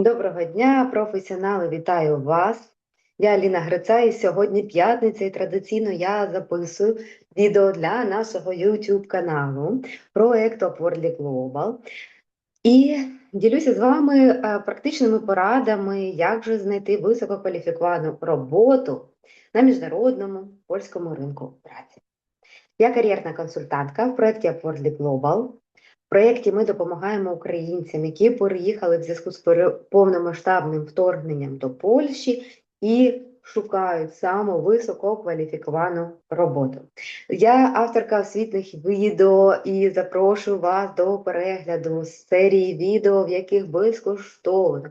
Доброго дня, професіонали, вітаю вас. Я Аліна Гриця, і сьогодні п'ятниця, і традиційно я записую відео для нашого YouTube каналу проекту Upwardly Global. І ділюся з вами е, практичними порадами, як же знайти висококваліфіковану роботу на міжнародному польському ринку праці. Я кар'єрна консультантка в проєкті Upwardly Global. Проєкті ми допомагаємо українцям, які переїхали в зв'язку з повномасштабним вторгненням до Польщі і шукають саму висококваліфіковану роботу. Я авторка освітних відео і запрошую вас до перегляду серії відео, в яких безкоштовно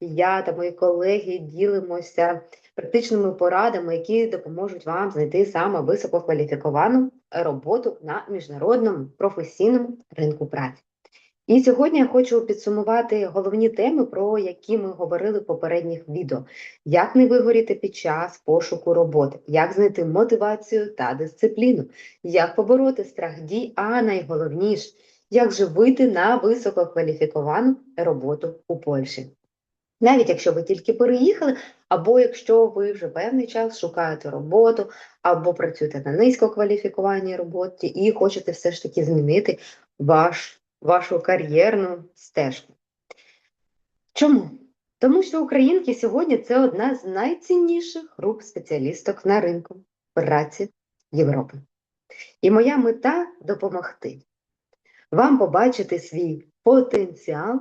я та мої колеги ділимося практичними порадами, які допоможуть вам знайти саме висококваліфіковану роботу на міжнародному професійному ринку праці. І сьогодні я хочу підсумувати головні теми, про які ми говорили в попередніх відео: як не вигоріти під час пошуку роботи, як знайти мотивацію та дисципліну, як побороти страх дій, а найголовніше, як же вийти на висококваліфіковану роботу у Польщі. Навіть якщо ви тільки переїхали, або якщо ви вже певний час шукаєте роботу, або працюєте на низькокваліфікованій роботі і хочете все ж таки змінити ваш, вашу кар'єрну стежку. Чому? Тому що українки сьогодні це одна з найцінніших груп спеціалісток на ринку праці Європи. І моя мета допомогти вам побачити свій потенціал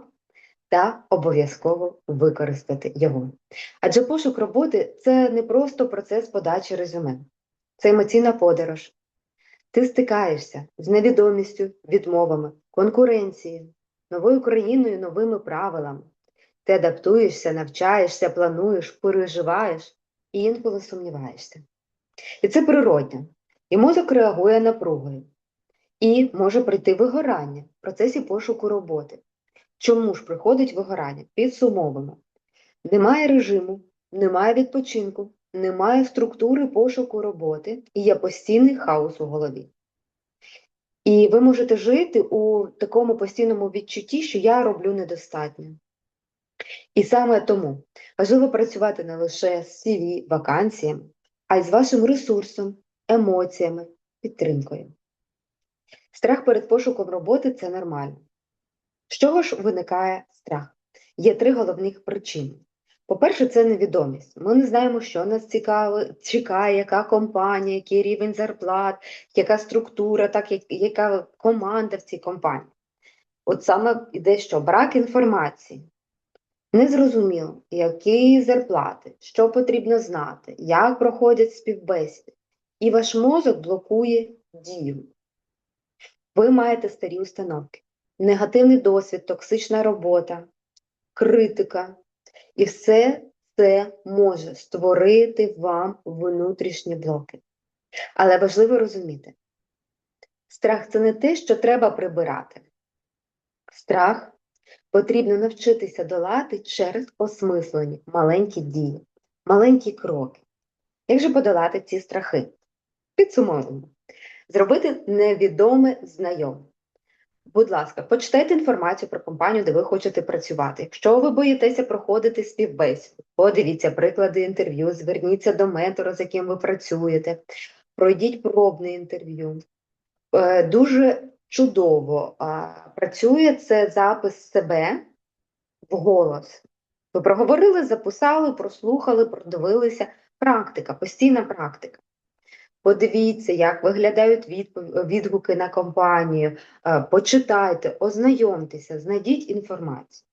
та обов'язково використати його. Адже пошук роботи це не просто процес подачі резюме, це емоційна подорож. Ти стикаєшся з невідомістю, відмовами, конкуренцією, новою країною, новими правилами. Ти адаптуєшся, навчаєшся, плануєш, переживаєш і інколи сумніваєшся. І це природньо. І мозок реагує напругою. І може прийти вигорання в процесі пошуку роботи. Чому ж приходить вигорання? Підсумовуємо. Немає режиму, немає відпочинку, немає структури пошуку роботи і є постійний хаос у голові. І ви можете жити у такому постійному відчутті, що я роблю недостатньо. І саме тому важливо працювати не лише з CV, вакансіями, а й з вашим ресурсом, емоціями, підтримкою. Страх перед пошуком роботи це нормально. З чого ж виникає страх? Є три головних причини. По-перше, це невідомість. Ми не знаємо, що нас цікаво, чекає, яка компанія, який рівень зарплат, яка структура, так, яка команда в цій компанії. От саме йде що? Брак інформації. Незрозуміло, які зарплати, що потрібно знати, як проходять співбесіди. І ваш мозок блокує дію. Ви маєте старі установки негативний досвід, токсична робота, критика. І все це може створити вам внутрішні блоки. Але важливо розуміти, страх це не те, що треба прибирати. Страх потрібно навчитися долати через осмислені маленькі дії, маленькі кроки. Як же подолати ці страхи? Підсумовуємо. Зробити невідоме знайоме. Будь ласка, почитайте інформацію про компанію, де ви хочете працювати. Якщо ви боїтеся проходити співбесіду, подивіться приклади інтерв'ю, зверніться до ментора, з яким ви працюєте, пройдіть пробне інтерв'ю. Е, Дуже чудово працює це запис себе в голос. Ви проговорили, записали, прослухали, продивилися. Практика, постійна практика. Подивіться, як виглядають відгуки на компанію, е, почитайте, ознайомтеся, знайдіть інформацію.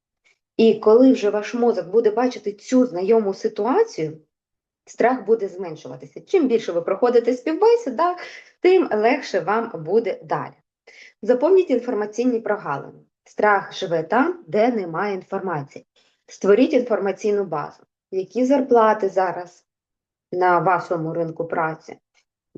І коли вже ваш мозок буде бачити цю знайому ситуацію, страх буде зменшуватися. Чим більше ви проходите співбесід, тим легше вам буде далі. Заповніть інформаційні прогалини. Страх живе там, де немає інформації. Створіть інформаційну базу. Які зарплати зараз на вашому ринку праці?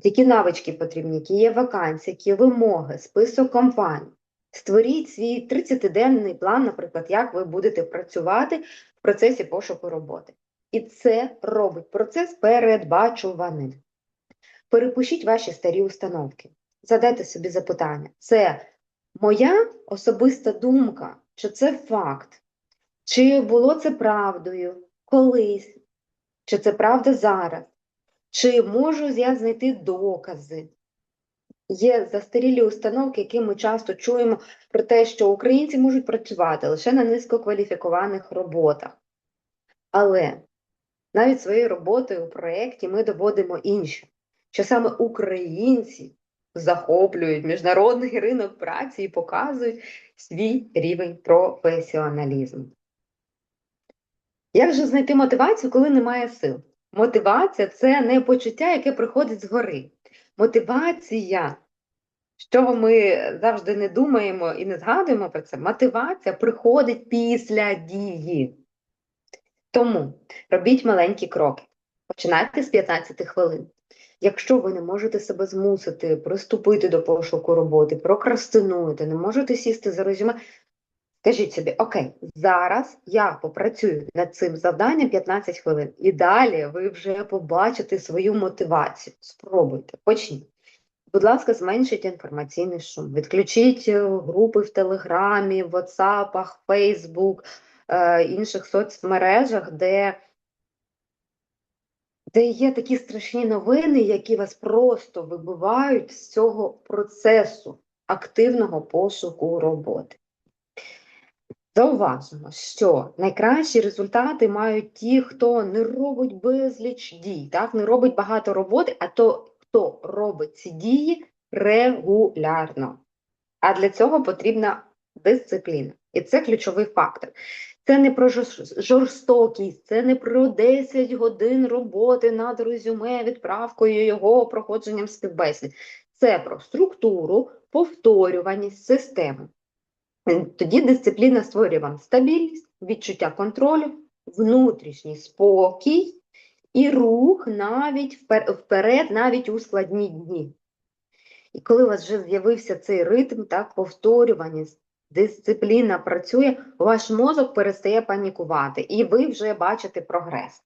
Які навички потрібні, які є вакансії, які вимоги, список компаній. Створіть свій 30-денний план, наприклад, як ви будете працювати в процесі пошуку роботи. І це робить процес передбачуваним. Перепишіть ваші старі установки. Задайте собі запитання: це моя особиста думка, чи це факт? Чи було це правдою колись? Чи це правда зараз? Чи можу я знайти докази? Є застарілі установки, які ми часто чуємо про те, що українці можуть працювати лише на низькокваліфікованих роботах. Але навіть своєю роботою у проєкті ми доводимо інше, що саме українці захоплюють міжнародний ринок праці і показують свій рівень професіоналізму. Як же знайти мотивацію, коли немає сил? Мотивація це не почуття, яке приходить згори. Мотивація, що ми завжди не думаємо і не згадуємо про це, мотивація приходить після дії. Тому робіть маленькі кроки. Починайте з 15 хвилин. Якщо ви не можете себе змусити приступити до пошуку роботи, прокрастинуєте, не можете сісти за резюме, скажіть собі, окей, зараз я попрацюю над цим завданням 15 хвилин, і далі ви вже побачите свою мотивацію. Спробуйте, почніть. Будь ласка, зменшіть інформаційний шум, відключіть е, групи в Телеграмі, в WhatsApp, Facebook, е, інших соцмережах, де де є такі страшні новини, які вас просто вибивають з цього процесу активного пошуку роботи. Зауважимо, що найкращі результати мають ті, хто не робить безліч дій, так? не робить багато роботи, а то, хто робить ці дії регулярно. А для цього потрібна дисципліна. І це ключовий фактор. Це не про жорстокість, це не про 10 годин роботи над резюме, відправкою його проходженням співбесід. Це про структуру, повторюваність системи. Тоді дисципліна створює вам стабільність, відчуття контролю, внутрішній спокій і рух навіть вперед, навіть у складні дні. І коли у вас вже з'явився цей ритм, так, повторюваність, дисципліна працює, ваш мозок перестає панікувати, і ви вже бачите прогрес.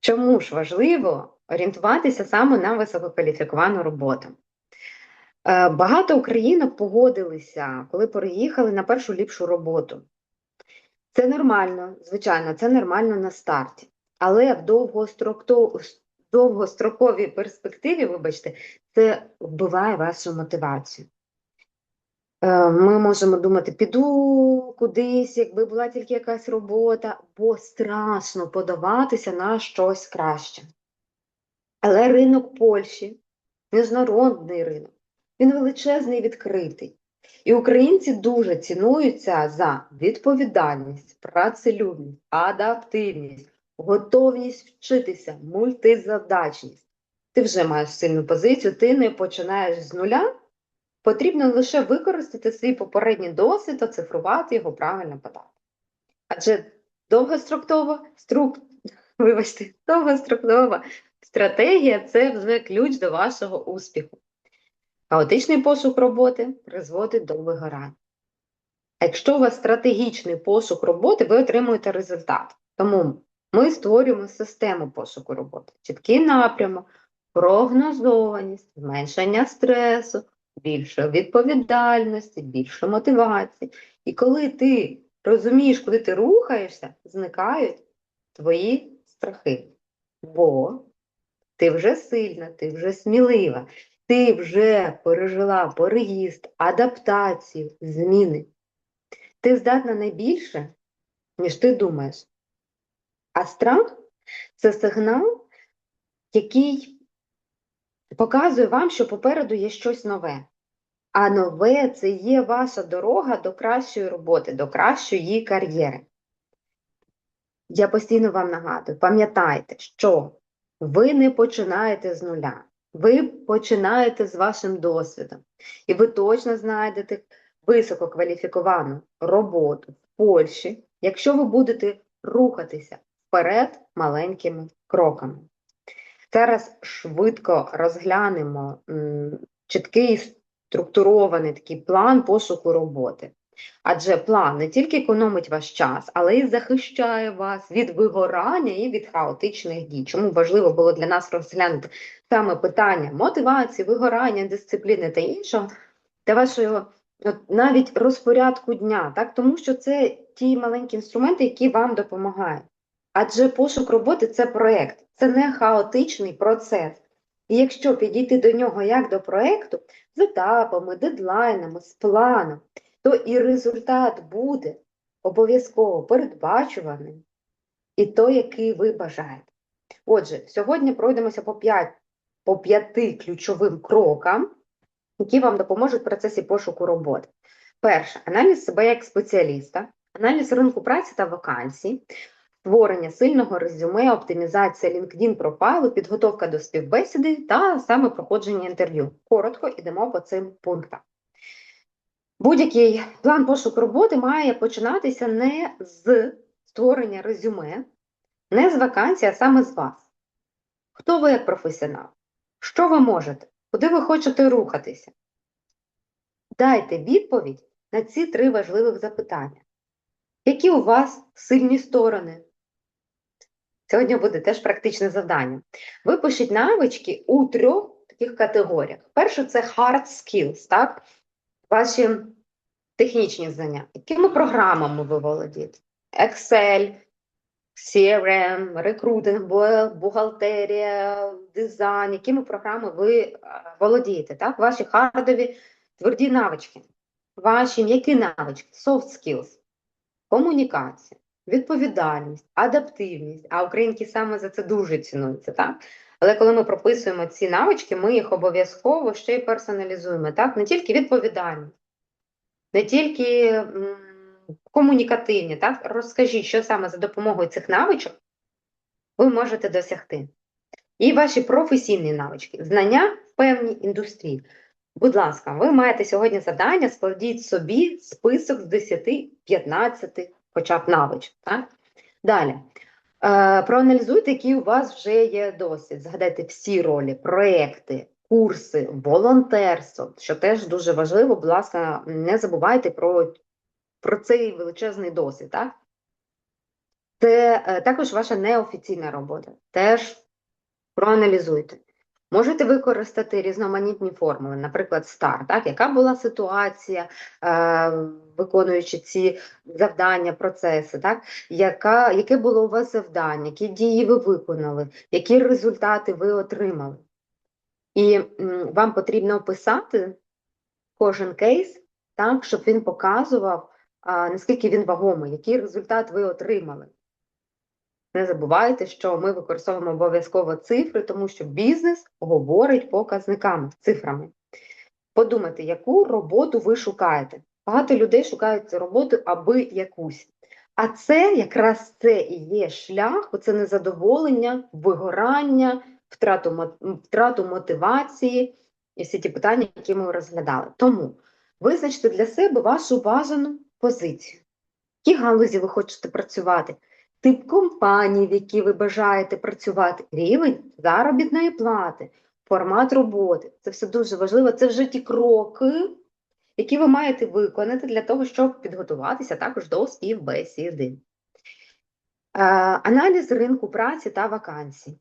Чому ж важливо орієнтуватися саме на висококваліфіковану роботу? Е, багато українок погодилися, коли переїхали на першу ліпшу роботу. Це нормально, звичайно, це нормально на старті. Але в довгостроковій перспективі, вибачте, це вбиває вашу мотивацію. Е, ми можемо думати, піду кудись, якби була тільки якась робота, бо страшно подаватися на щось краще. Але ринок Польщі, міжнародний ринок, він величезний відкритий. І українці дуже цінуються за відповідальність, працелюбність, адаптивність, готовність вчитися, мультизадачність. Ти вже маєш сильну позицію, ти не починаєш з нуля. Потрібно лише використати свій попередній досвід, оцифрувати його правильно подати. Адже довгострокова струк... Вибачте, довгострокова стратегія це вже ключ до вашого успіху. Хаотичний пошук роботи призводить до вигорання. Якщо у вас стратегічний пошук роботи, ви отримуєте результат. Тому ми створюємо систему пошуку роботи, чіткий напрямок, прогнозованість, зменшення стресу більше відповідальності, більше мотивації. І коли ти розумієш, куди ти рухаєшся, зникають твої страхи. Бо ти вже сильна, ти вже смілива, ти вже пережила переїзд, адаптацію, зміни. Ти здатна найбільше, ніж ти думаєш. А страх це сигнал, який показує вам, що попереду є щось нове. А нове це є ваша дорога до кращої роботи, до кращої кар'єри. Я постійно вам нагадую, пам'ятайте, що ви не починаєте з нуля, ви починаєте з вашим досвідом. І ви точно знайдете висококваліфіковану роботу в Польщі, якщо ви будете рухатися вперед маленькими кроками. Зараз швидко розглянемо чіткий структурований такий план пошуку роботи. Адже план не тільки економить ваш час, але й захищає вас від вигорання і від хаотичних дій. Чому важливо було для нас розглянути саме питання мотивації, вигорання, дисципліни та іншого, для вашого от навіть розпорядку дня, так? Тому що це ті маленькі інструменти, які вам допомагають. Адже пошук роботи це проєкт, це не хаотичний процес. І якщо підійти до нього як до проєкту, з етапами, дедлайнами, з планом, то і результат буде обов'язково передбачуваним, і той, який ви бажаєте. Отже, сьогодні пройдемося по 5, по п'яти ключовим крокам, які вам допоможуть в процесі пошуку роботи. Перше аналіз себе як спеціаліста, аналіз ринку праці та вакансій, створення сильного резюме, оптимізація LinkedIn профайлу, підготовка до співбесіди та саме проходження інтерв'ю. Коротко йдемо по цим пунктам. Будь-який план пошуку роботи має починатися не з створення резюме, не з вакансій, а саме з вас. Хто ви як професіонал? Що ви можете? Куди ви хочете рухатися? Дайте відповідь на ці три важливих запитання. Які у вас сильні сторони? Сьогодні буде теж практичне завдання. Випишіть навички у трьох таких категоріях. Перше це hard skills, так? Ваші технічні знання. Якими програмами ви володієте? Excel, CRM, рекрутинг, бухгалтерія, дизайн, якими програмами ви володієте, так? Ваші хардові тверді навички, ваші м'які навички, soft skills, комунікація, відповідальність, адаптивність, а українки саме за це дуже цінуються, так? Але коли ми прописуємо ці навички, ми їх обов'язково ще й персоналізуємо, так? Не тільки відповідальність, не тільки комунікативні, так? Розкажіть, що саме за допомогою цих навичок ви можете досягти. І ваші професійні навички, знання в певній індустрії. Будь ласка, ви маєте сьогодні завдання, складіть собі список з 10-15 хоча б навичок. Так? Далі. Е, проаналізуйте, який у вас вже є досвід. Згадайте всі ролі, проекти, курси, волонтерство, що теж дуже важливо, будь ласка, не забувайте про про цей величезний досвід. Так? Це е, також ваша неофіційна робота. Теж проаналізуйте. Можете використати різноманітні формули, наприклад, стар, так, яка була ситуація, е, виконуючи ці завдання, процеси, так, яка, яке було у вас завдання, які дії ви виконали, які результати ви отримали. І м, вам потрібно описати кожен кейс так, щоб він показував, а, наскільки він вагомий, який результат ви отримали. Не забувайте, що ми використовуємо обов'язково цифри, тому що бізнес говорить показниками, цифрами. Подумайте, яку роботу ви шукаєте. Багато людей шукають цю роботу аби якусь. А це якраз це і є шлях, оце незадоволення, вигорання, втрату втрату мотивації і всі ті питання, які ми розглядали. Тому визначте для себе вашу бажану позицію. В якій галузі ви хочете працювати? Тип компанії, в якій ви бажаєте працювати, рівень заробітної плати, формат роботи. Це все дуже важливо. Це вже ті кроки, які ви маєте виконати для того, щоб підготуватися також до співбесіди. Е, аналіз ринку праці та вакансій.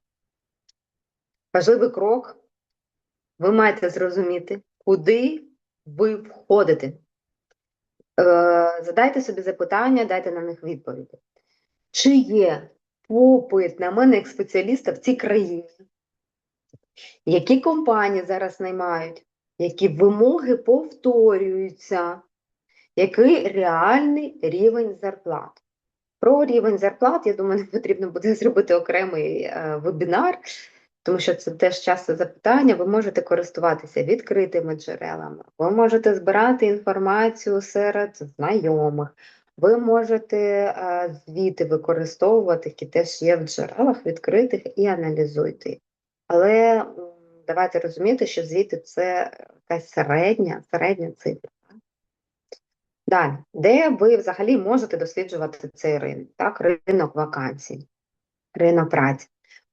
Важливий крок. Ви маєте зрозуміти, куди ви входите. Е, задайте собі запитання, дайте на них відповіді. Чи є попит на мене як спеціаліста в цій країні? Які компанії зараз наймають? Які вимоги повторюються? Який реальний рівень зарплат? Про рівень зарплат, я думаю, не потрібно буде зробити окремий е, вебінар, тому що це теж часто запитання. Ви можете користуватися відкритими джерелами, ви можете збирати інформацію серед знайомих, ви можете звіти використовувати, які теж є в джерелах відкритих, і аналізуйте. Але давайте розуміти, що звіти це якась середня, середня цифра. Далі, де ви взагалі можете досліджувати цей ринок? Так, Ринок вакансій, ринок праці.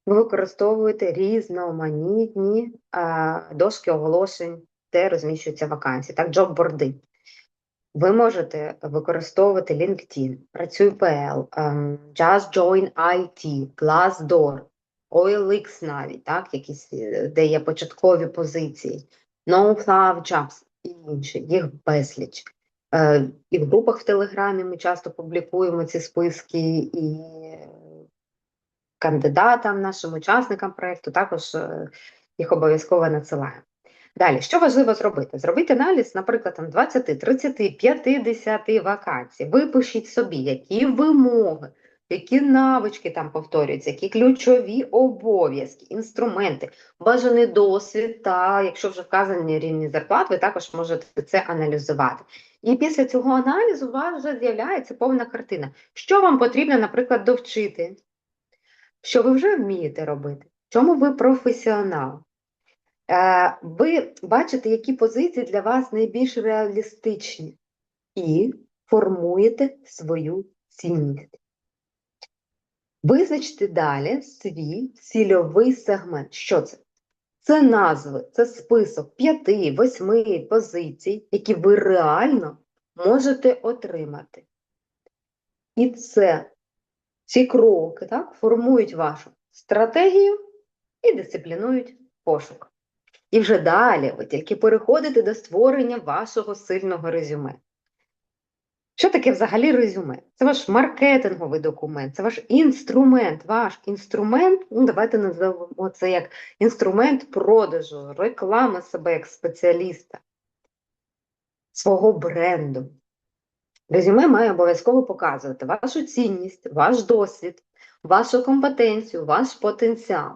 Ви використовуєте різноманітні а, дошки оголошень, де розміщуються вакансії, так, джоб-борди. Ви можете використовувати LinkedIn, Працюй.pl, ем, Just Join IT, Glassdoor, OLX навіть, так, якісь, е, де є початкові позиції, No Jobs. і інші. Їх безліч. Е, І в групах в Телеграмі ми часто публікуємо ці списки, і кандидатам, нашим учасникам проєкту також е, їх обов'язково надсилаємо. Далі, що важливо зробити? Зробити аналіз, наприклад, там 20, 30, 50 вакансій. Випишіть собі, які вимоги, які навички там повторюються, які ключові обов'язки, інструменти, бажаний досвід, та якщо вже вказані рівні зарплат, ви також можете це аналізувати. І після цього аналізу у вас вже з'являється повна картина. Що вам потрібно, наприклад, довчити? Що ви вже вмієте робити? Чому ви професіонал? Е, ви бачите, які позиції для вас найбільш реалістичні, і формуєте свою цінність. Визначте далі свій цільовий сегмент. Що це? Це назви, це список п'яти, восьми позицій, які ви реально можете отримати. І це, ці кроки так, формують вашу стратегію і дисциплінують пошук. І вже далі ви тільки переходите до створення вашого сильного резюме. Що таке взагалі резюме? Це ваш маркетинговий документ, це ваш інструмент, ваш інструмент, ну давайте називаємо це як інструмент продажу, реклами себе як спеціаліста, свого бренду. Резюме має обов'язково показувати вашу цінність, ваш досвід, вашу компетенцію, ваш потенціал.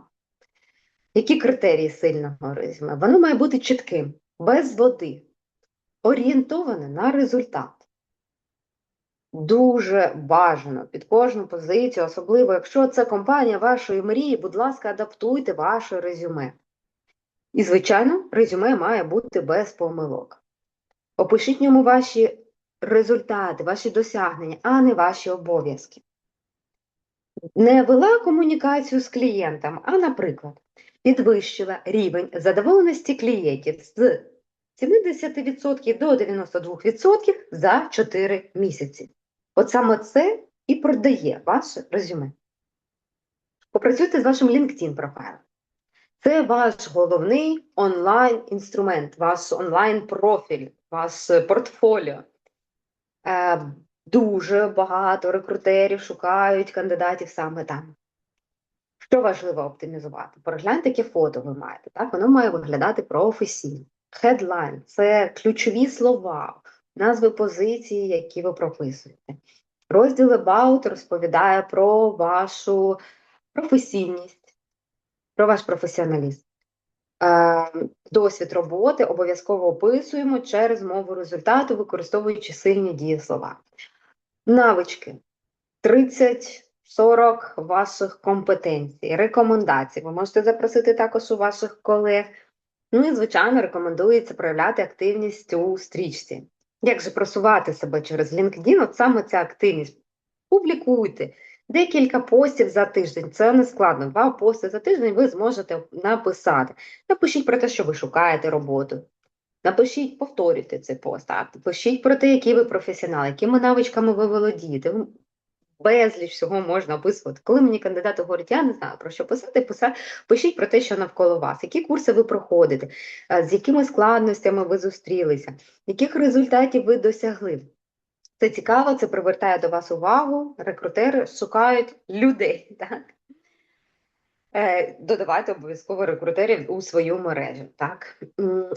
Які критерії сильного резюме? Воно має бути чітким, без води, орієнтоване на результат. Дуже бажано під кожну позицію, особливо, якщо це компанія вашої мрії, будь ласка, адаптуйте ваше резюме. І, звичайно, резюме має бути без помилок. Опишіть ньому ваші результати, ваші досягнення, а не ваші обов'язки. Не вела комунікацію з клієнтом, а, наприклад, підвищила рівень задоволеності клієнтів з 70% до 92% за 4 місяці. От саме це і продає ваше резюме. Попрацюйте з вашим LinkedIn профайлом. Це ваш головний онлайн-інструмент, ваш онлайн-профіль, ваш портфоліо. Е, Дуже багато рекрутерів шукають кандидатів саме там. Що важливо оптимізувати? Перегляньте, яке фото ви маєте. Так? Воно має виглядати професійно. Headline – це ключові слова, назви позиції, які ви прописуєте. Розділ About розповідає про вашу професійність, про ваш професіоналізм. Е, досвід роботи обов'язково описуємо через мову результату, використовуючи сильні дієслова. Навички 30-40 ваших компетенцій, рекомендацій. Ви можете запросити також у ваших колег. Ну і, звичайно, рекомендується проявляти активність у стрічці. Як же просувати себе через LinkedIn? От саме ця активність. Публікуйте декілька постів за тиждень. Це не складно. Два пости за тиждень ви зможете написати. Напишіть про те, що ви шукаєте роботу. Напишіть, повторюйте цей пост. Так? Пишіть про те, які ви професіонал, якими навичками ви володієте. Безліч всього можна описувати. Коли мені кандидати говорять, я не знаю про що писати, пишіть про те, що навколо вас, які курси ви проходите, з якими складностями ви зустрілися, яких результатів ви досягли. Це цікаво, це привертає до вас увагу. Рекрутери шукають людей. Так? Е, додавайте обов'язково рекрутерів у свою мережу. Так?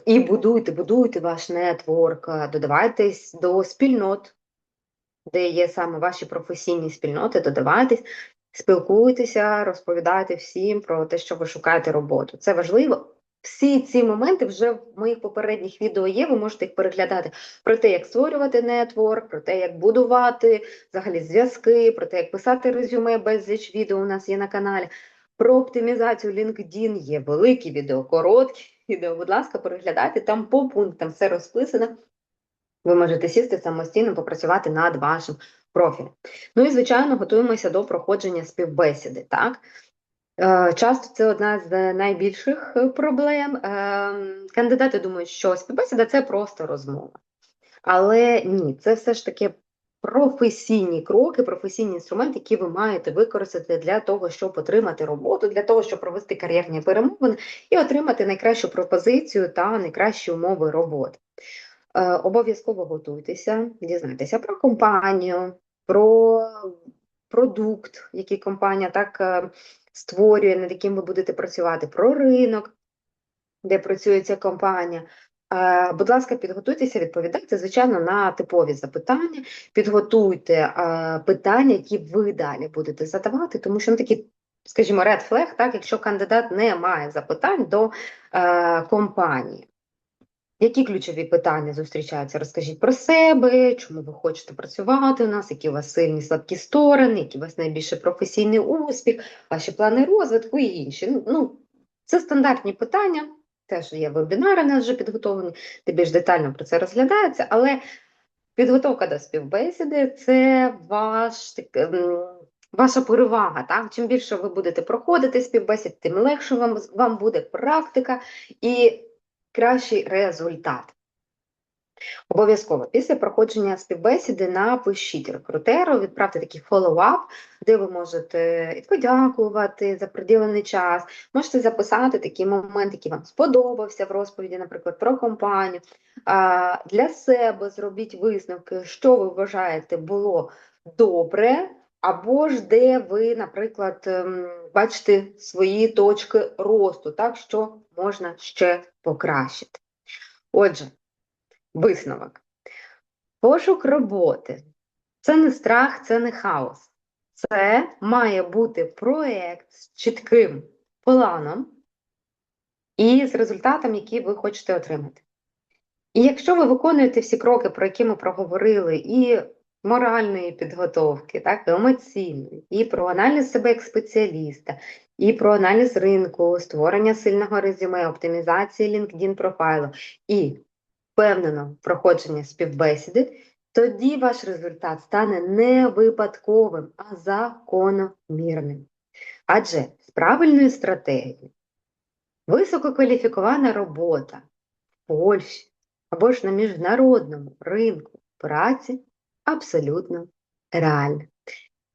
І будуйте, будуйте ваш нетворк, додавайтесь до спільнот де є саме ваші професійні спільноти, додавайтесь, спілкуйтеся, розповідайте всім про те, що ви шукаєте роботу. Це важливо. Всі ці моменти вже в моїх попередніх відео є, ви можете їх переглядати про те, як створювати нетворк, про те, як будувати взагалі зв'язки, про те, як писати резюме, безліч відео у нас є на каналі. Про оптимізацію LinkedIn є великі відео, короткі відео. Будь ласка, переглядайте, там по пунктам все розписано. Ви можете сісти самостійно, попрацювати над вашим профілем. Ну і, звичайно, готуємося до проходження співбесіди. Так? Е, часто це одна з найбільших проблем. Е, кандидати думають, що співбесіда це просто розмова. Але ні, це все ж таки професійні кроки, професійні інструменти, які ви маєте використати для того, щоб отримати роботу, для того, щоб провести кар'єрні перемовини і отримати найкращу пропозицію та найкращі умови роботи. Е, Обов'язково готуйтеся, дізнайтеся про компанію, про продукт, який компанія так е, створює, над яким ви будете працювати, про ринок, де працює ця компанія. Е, Будь ласка, підготуйтеся, відповідайте, звичайно, на типові запитання. Підготуйте питання, які ви далі будете задавати, тому що ну, такі, скажімо, red flag, так, якщо кандидат не має запитань до компанії. Які ключові питання зустрічаються? Розкажіть про себе, чому ви хочете працювати у нас, які у вас сильні слабкі сторони, які у вас найбільше професійний успіх, ваші плани розвитку і інші. Ну, Ну, це стандартні питання. Теж є вебінари, нас вже підготовлені, де більш детально про це розглядається, але підготовка до співбесіди це ваш, так, ем, ваша перевага. Так? Чим більше ви будете проходити співбесід, тим легше вам, вам буде практика і кращий результат. Обов'язково після проходження співбесіди напишіть рекрутеру, відправте такий фоллоуап, де ви можете і подякувати за приділений час, можете записати такий момент, який вам сподобався в розповіді, наприклад, про компанію. Для себе зробіть висновки, що ви вважаєте було добре, або ж де ви, наприклад, ем, бачите свої точки росту, так, що можна ще покращити. Отже, Висновок. Пошук роботи це не страх, це не хаос. Це має бути проєкт з чітким планом і з результатом, який ви хочете отримати. І якщо ви виконуєте всі кроки, про які ми проговорили, і моральної підготовки, так, емоційної, і про аналіз себе як спеціаліста, і про аналіз ринку, створення сильного резюме, оптимізації LinkedIn профайлу, і впевнено проходження співбесіди, тоді ваш результат стане не випадковим, а закономірним. Адже з правильною стратегією висококваліфікована робота в Польщі або ж на міжнародному ринку праці абсолютно реальна.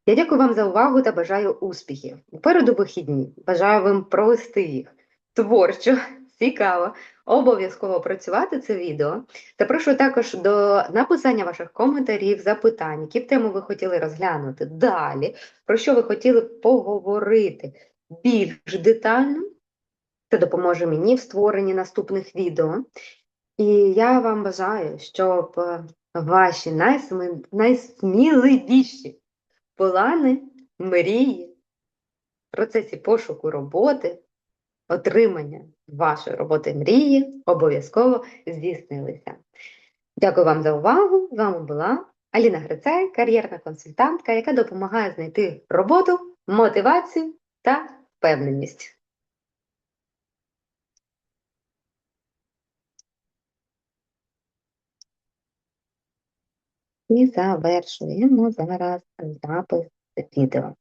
Я дякую вам за увагу та бажаю успіхів. Попереду вихідні. Бажаю вам провести їх творчо, цікаво, обов'язково працювати це відео. Запрошую також до написання ваших коментарів, запитань, які б теми ви хотіли розглянути далі, про що ви хотіли поговорити більш детально. Це допоможе мені в створенні наступних відео. І я вам бажаю, щоб ваші найсми... найсміливіші плани, мрії, в процесі пошуку роботи, отримання вашої роботи мрії обов'язково здійснилися. Дякую вам за увагу. З вами була Аліна Грицай, кар'єрна консультантка, яка допомагає знайти роботу, мотивацію та впевненість. І завершуємо зараз запис відео.